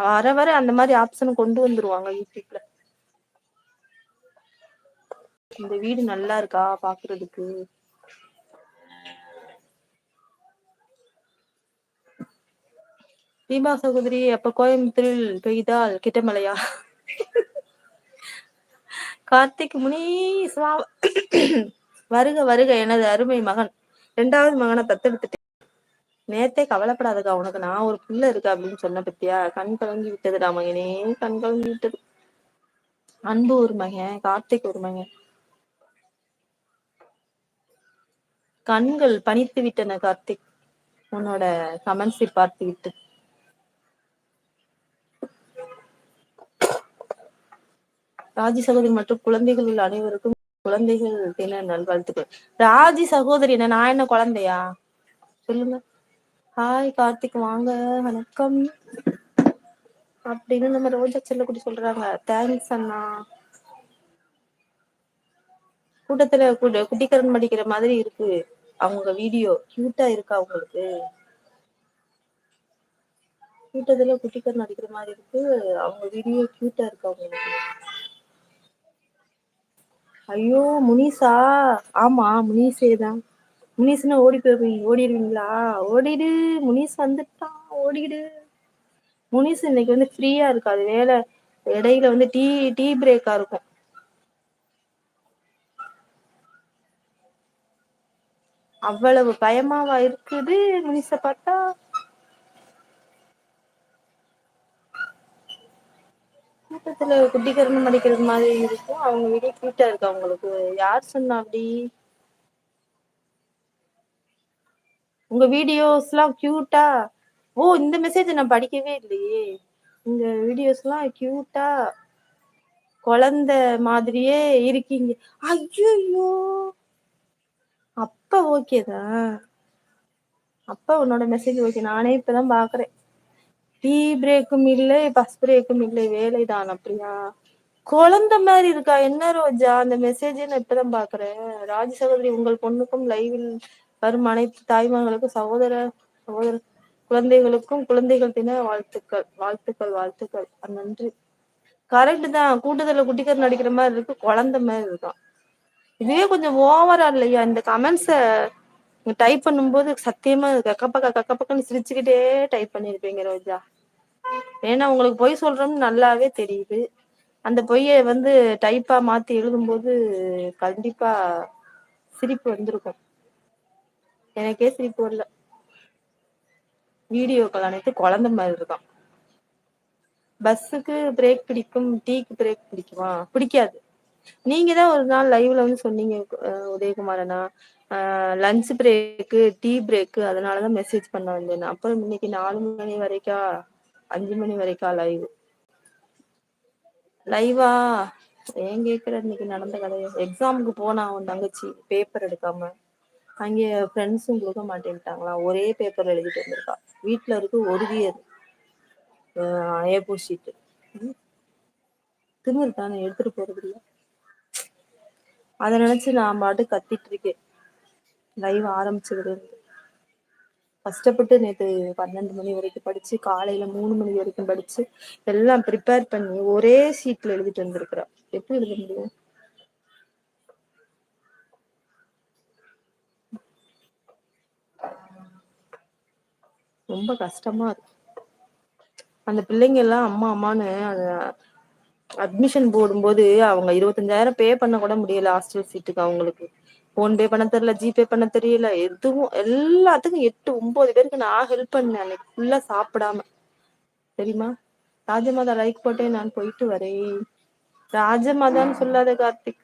வர வர அந்த மாதிரி ஆப்ஷன் கொண்டு வந்துருவாங்க யூடியூப்ல இந்த வீடு நல்லா இருக்கா பாக்குறதுக்கு? தீபா சகோதரி அப்ப கோயம்புத்தூரில் பெய்தால் கிட்டமலையா கார்த்திக் முனீஸ்வா வருக வருக எனது அருமை மகன். இரண்டாவது மகனை தத்தெடுத்துட்டேன். நேத்தே கவலைப்படாதக்கா உனக்கு நான் ஒரு புள்ள இருக்கு அப்படின்னு சொன்ன பத்தியா? கண் கலங்கி விட்டதுடா மகனே கண் கலங்கி விட்டது. அன்பு ஒரு மகன் கார்த்திக் ஒரு மகன். கண்கள் பணித்து விட்டன கார்த்திக். உன்னோட கமெண்ட்ஸை பார்த்து விட்டு. ராஜி சகோதரி மற்றும் குழந்தைகள் உள்ள அனைவருக்கும் குழந்தைகள் தின நல்வாழ்த்துக்கள். ராஜி சகோதரி என்ன நான் என்ன குழந்தையா? சொல்லுங்க. ஹாய் கார்த்திக் வாங்க வணக்கம். அப்படின்னு நம்ம ரோஜா செல்லக்குடி சொல்றாங்க. தேங்க்ஸ் அண்ணா. கூட்டத்துல குட்டிக்கரன் படிக்கிற மாதிரி இருக்கு. அவங்க வீடியோ கியூட்டா இருக்கா அவங்களுக்கு கூட்டத்துல குட்டிக்கரன் அடிக்கிற மாதிரி இருக்கு. அவங்க வீடியோ கியூட்டா இருக்கு அவங்களுக்கு ஐயோ முனிசா. ஆமா முனிசே தான். முனிஸ்னு ஓடி போயிருவீங்க ஓடிடுவீங்களா? ஓடிடு. முனிஸ் வந்துட்டான் ஓடிடு. முனிஸ் இன்னைக்கு வந்து ஃப்ரீயா இருக்காது வேலை. இடையில வந்து டீ டீ பிரேக்கா இருக்கும். அவ்வளவு பயமாவா இருக்குது முனிச பார்த்தா? கூட்டத்துல குட்டி கருணம் அடிக்கிறது மாதிரி இருக்கும். அவங்க வீடியோ கியூட்டா இருக்கு? அவங்களுக்கு யார் சொன்னா அப்படி? உங்க வீடியோஸ் எல்லாம் கியூட்டா ஓ இந்த மெசேஜ் நான் படிக்கவே இல்லையே. இந்த வீடியோஸ் எல்லாம் கியூட்டா குழந்த மாதிரியே இருக்கீங்க. ஐயோ அப்ப ஓகேதான் அப்ப உன்னோட மெசேஜ் ஓகே நானே இப்பதான் பாக்குறேன். டீ பிரேக்கும் இல்லை பஸ் பிரேக்கும் இல்லை வேலைதான் அப்படியா? குழந்தை மாதிரி இருக்கா? என்ன ரோஜா? அந்த மெசேஜ் நான் இப்பதான் பாக்குறேன். ராஜ சகோதரி உங்கள் பொண்ணுக்கும் லைவில் வரும் அனைத்து தாய்மார்களுக்கும் சகோதர சகோதர குழந்தைகளுக்கும் குழந்தைகள் தின வாழ்த்துக்கள் வாழ்த்துக்கள் வாழ்த்துக்கள். நன்றி. கரெக்ட் தான். கூட்டத்துல குட்டிக்கர் நடிக்கிற மாதிரி இருக்கு. குழந்தை மாதிரி இருக்கான். இதுவே கொஞ்சம் ஓவரா இல்லையா? இந்த கமெண்ட்ஸ டைப் பண்ணும்போது சத்தியமா கக்கப்பக்க கக்கப்பக்கன்னு சிரிச்சுக்கிட்டே டைப் பண்ணிருப்பீங்க ரோஜா. ஏன்னா உங்களுக்கு பொய் சொல்றோம்னு நல்லாவே தெரியுது. அந்த பொய்ய வந்து டைப்பா மாத்தி எழுதும்போது கண்டிப்பா சிரிப்பு வந்திருக்கும். எனக்கே சிரிப்பு வரல. வீடியோக்கள் அனைத்து குழந்தை மாதிரி இருக்கான் பஸ்ஸுக்கு பிரேக் பிடிக்கும் டீக்கு பிரேக் பிடிக்குமா? பிடிக்காது. நீங்க தான் ஒரு நாள் லைவ்ல வந்து சொன்னீங்க உதயகுமாரனா. லஞ்ச் பிரேக்கு டீ பிரேக்கு அதனாலதான் மெசேஜ் பண்ண வந்தேன் அப்புறம் இன்னைக்கு நாலு மணி வரைக்கா அஞ்சு மணி வரைக்கா லைவ் லைவா ஏன் கேக்குற? இன்னைக்கு நடந்த கதைய? எக்ஸாமுக்கு போனா அவன் தங்கச்சி பேப்பர் எடுக்காம. அங்கே ஃப்ரெண்ட்ஸும் கொடுக்க மாட்டேன்ட்டாங்களா? ஒரே பேப்பர் எழுதிட்டு வந்திருக்கா. வீட்டுல இருக்கு ஒரு வியர் ஏ போர் ஷீட்டு எடுத்துட்டு போறது இல்லை. அதை நினைச்சு நான் பாட்டு கத்திட்டு இருக்கேன். லைவ் ஆரம்பிச்சதுல இருந்து. கஷ்டப்பட்டு நேற்று பன்னெண்டு மணி வரைக்கும் படிச்சு காலையில மூணு மணி வரைக்கும் படிச்சு எல்லாம் ப்ரிப்பேர் பண்ணி ஒரே சீட்ல எழுதிட்டு வந்திருக்கிறா. எப்படி எழுத முடியும்? ரொம்ப கஷ்டமா இருக்கு. அந்த பிள்ளைங்க எல்லாம் அம்மா அம்மான்னு அட்மிஷன் போடும்போது அவங்க இருபத்தஞ்சாயிரம் பே பண்ண கூட முடியல ஹாஸ்டல் சீட்டுக்கு அவங்களுக்கு. போன் பே பண்ண தெரியல ஜிபே பண்ண தெரியல எதுவும் எல்லாத்துக்கும் எட்டு ஒன்பது பேருக்கு நான் ஹெல்ப் பண்ணேன் அன்னைக்கு ஃபுல்லா சாப்பிடாம. தெரியுமா? ராஜமாதா லைக் போட்டேன் நான் போயிட்டு வரேன். ராஜமாதான்னு சொல்லாத கார்த்திக்.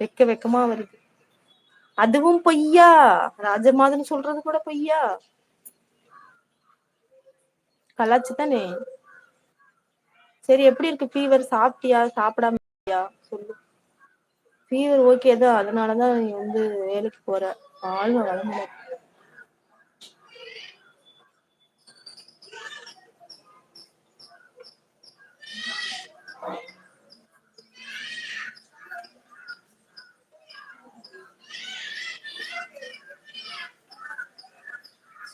வெக்க வெக்கமா வருது. அதுவும் பொய்யா? ராஜமாதன் சொல்றது கூட பொய்யா? கலாச்சு தானே? சரி எப்படி இருக்கு? ஃபீவர் சாப்பிட்டியா? சாப்பிடாம சொல்லு. ஃபீவர் ஓகே தான். அதனாலதான் நீ வந்து வேலைக்கு போற. வாழ்வ வளமுடன்